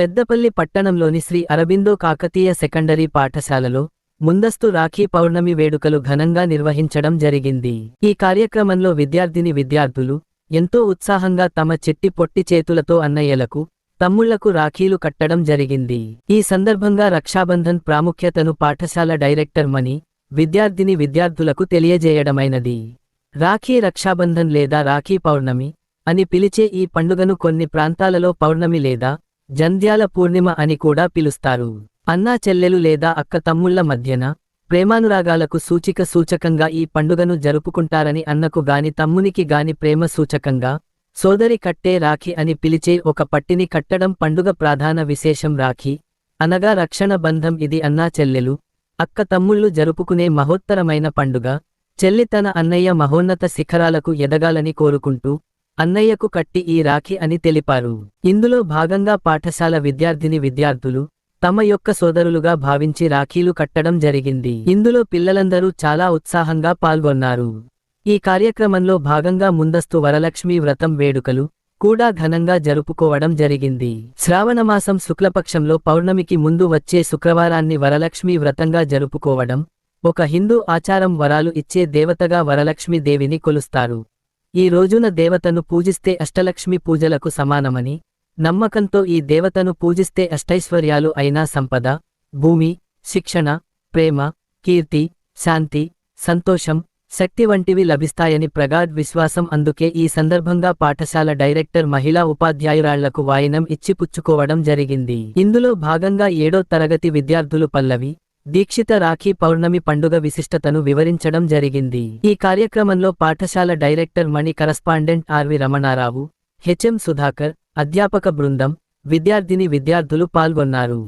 పెద్దపల్లి పట్టణంలోని శ్రీ అరబిందో కాకతీయ సెకండరీ పాఠశాలలో ముందస్తు రాఖీ పౌర్ణమి వేడుకలు ఘనంగా నిర్వహించడం జరిగింది. ఈ కార్యక్రమంలో విద్యార్థిని విద్యార్థులు ఎంతో ఉత్సాహంగా తమ చెట్టి పొట్టి చేతులతో అన్నయ్యలకు తమ్ముళ్ళకు రాఖీలు కట్టడం జరిగింది. ఈ సందర్భంగా రక్షాబంధన్ ప్రాముఖ్యతను పాఠశాల డైరెక్టర్ మణి విద్యార్థిని విద్యార్థులకు తెలియజేయడమైనది. రాఖీ రక్షాబంధన్ లేదా రాఖీ పౌర్ణమి అని పిలిచే ఈ పండుగను కొన్ని ప్రాంతాలలో పౌర్ణమి లేదా జంధ్యాల పూర్ణిమ అని కూడా పిలుస్తారు. అన్నా చెల్లెలు లేదా అక్క తమ్ముళ్ళ మధ్యన ప్రేమానురాగాలకు సూచిక సూచకంగా ఈ పండుగను జరుపుకుంటారని అన్నకు గాని తమ్మునికి గాని ప్రేమ సూచకంగా సోదరి కట్టే రాఖీ అని పిలిచే ఒక పట్టిని కట్టడం పండుగ ప్రధాన విశేషం రాఖీ. అనగా రక్షణ బంధం ఇది అన్నా చెల్లెలు అక్క తమ్ముళ్ళు జరుపుకునే మహోత్తరమైన పండుగ. చెల్లి తన అన్నయ్య మహోన్నత శిఖరాలకు ఎదగాలని కోరుకుంటూ అన్నయ్యకు కట్టి ఈ రాఖీ అని తెలిపారు. ఇందులో భాగంగా పాఠశాల విద్యార్థిని విద్యార్థులు తమ యొక్క సోదరులుగా భావించి రాఖీలు కట్టడం జరిగింది. ఇందులో పిల్లలందరూ చాలా ఉత్సాహంగా పాల్గొన్నారు. ఈ కార్యక్రమంలో భాగంగా ముందస్తు వరలక్ష్మి వ్రతం వేడుకలు కూడా ఘనంగా జరుపుకోవడం జరిగింది. శ్రావణమాసం శుక్లపక్షంలో పౌర్ణమికి ముందు వచ్చే శుక్రవారాన్ని వరలక్ష్మి వ్రతంగా జరుపుకోవడం ఒక హిందూ ఆచారం వరాలు ఇచ్చే దేవతగా వరలక్ష్మి దేవిని కొలుస్తారు. ఈ రోజున దేవతను పూజిస్తే అష్టలక్ష్మి పూజలకు సమానమని నమ్మకంతో ఈ దేవతను పూజిస్తే అష్టైశ్వర్యాలు అయినా సంపద భూమి శిక్షణ ప్రేమ కీర్తి శాంతి సంతోషం శక్తి వంటివి లభిస్తాయని ప్రగాఢ్ విశ్వాసం అందుకే ఈ సందర్భంగా పాఠశాల డైరెక్టర్ మహిళా ఉపాధ్యాయురాళ్ళకు వాయినం ఇచ్చి పుచ్చుకోవడం జరిగింది. ఇందులో భాగంగా ఏడో తరగతి విద్యార్థులు పల్లవి దీక్షిత రాఖీ పౌర్ణమి పండుగ విశిష్టతను వివరించడం జరిగింది. ఈ కార్యక్రమంలో పాఠశాల director Mani correspondent RV Ramanarao HM Sudhakar అధ్యాపక బృందం విద్యార్థిని విద్యార్థులు పాల్గొన్నారు.